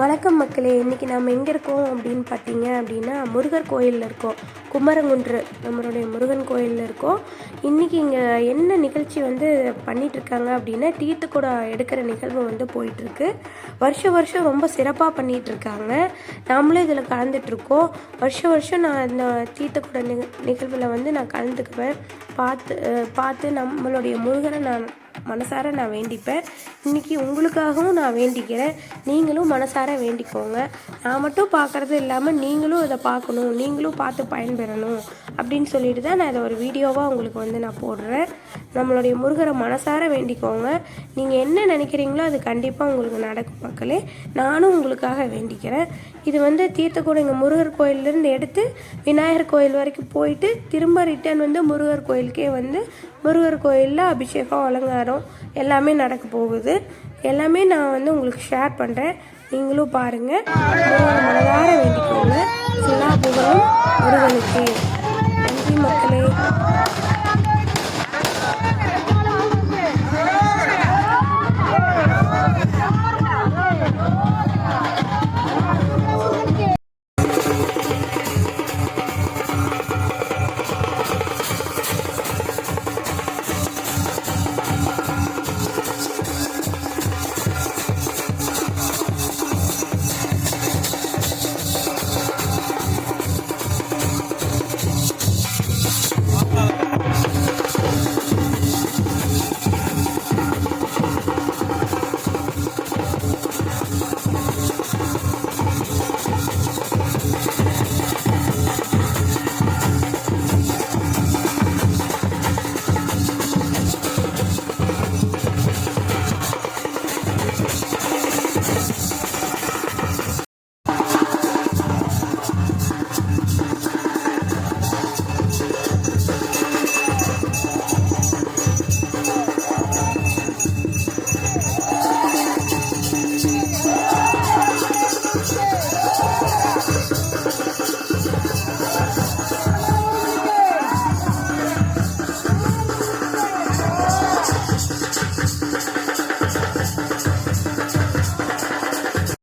வணக்கம் மக்களே இன்றைக்கி நம்ம எங்கே இருக்கோம் அப்படின்னு பார்த்தீங்க அப்படின்னா முருகர் கோயிலில் இருக்கோம். குமரங்குன்று நம்மளுடைய முருகன் கோயிலில் இருக்கோம். இன்றைக்கி இங்கே என்ன நிகழ்ச்சி வந்து பண்ணிகிட்ருக்காங்க அப்படின்னா தீர்த்தக்குடம் எடுக்கிற நிகழ்வு வந்து போயிட்டுருக்கு வருஷம் வருஷம் ரொம்ப சிறப்பாக பண்ணிகிட்ருக்காங்க நாமளும் இதில் கலந்துட்ருக்கோம் வருஷம் வருஷம் நான் இந்த தீர்த்தக்குட நிக நிகழ்வில் வந்து நான் கலந்துக்குவேன். பார்த்து பார்த்து நம்மளுடைய முருகனை நான் மனசார நான் வேண்டிப்பேன். இன்னைக்கு உங்களுக்காகவும் நான் வேண்டிக்கிறேன். நீங்களும் மனசார வேண்டிக்கோங்க. நான் மட்டும் பார்க்குறது இல்லாமல் நீங்களும் இதை பார்க்கணும். நீங்களும் பார்த்து பயன்பெறணும். அப்படின்னு சொல்லிட்டு தான் நான் இதை ஒரு வீடியோவாக உங்களுக்கு வந்து நான் போடுறேன். நம்மளுடைய முருகரை மனசார வேண்டிக்கோங்க. நீங்கள் என்ன நினைக்கிறீங்களோ அது கண்டிப்பாக உங்களுக்கு நடக்கும் மக்களே. நானும் உங்களுக்காக வேண்டிக்கிறேன். இது வந்து தீர்த்தக்கூட இங்கே முருகர் கோயிலேருந்து எடுத்து விநாயகர் கோயில் வரைக்கும் போயிட்டு திரும்ப ரிட்டர்ன் வந்து முருகர் கோயிலுக்கே வந்து முருகர் கோயிலில் அபிஷேகம் அலங்காரம் எல்லாமே நடக்க போகுது. எல்லாமே நான் வந்து உங்களுக்கு ஷேர் பண்ணுறேன் நீங்களும் பாருங்கள் மனதார வேண்டிக்கோங்க. எல்லா புகழும் முருகனுக்கு.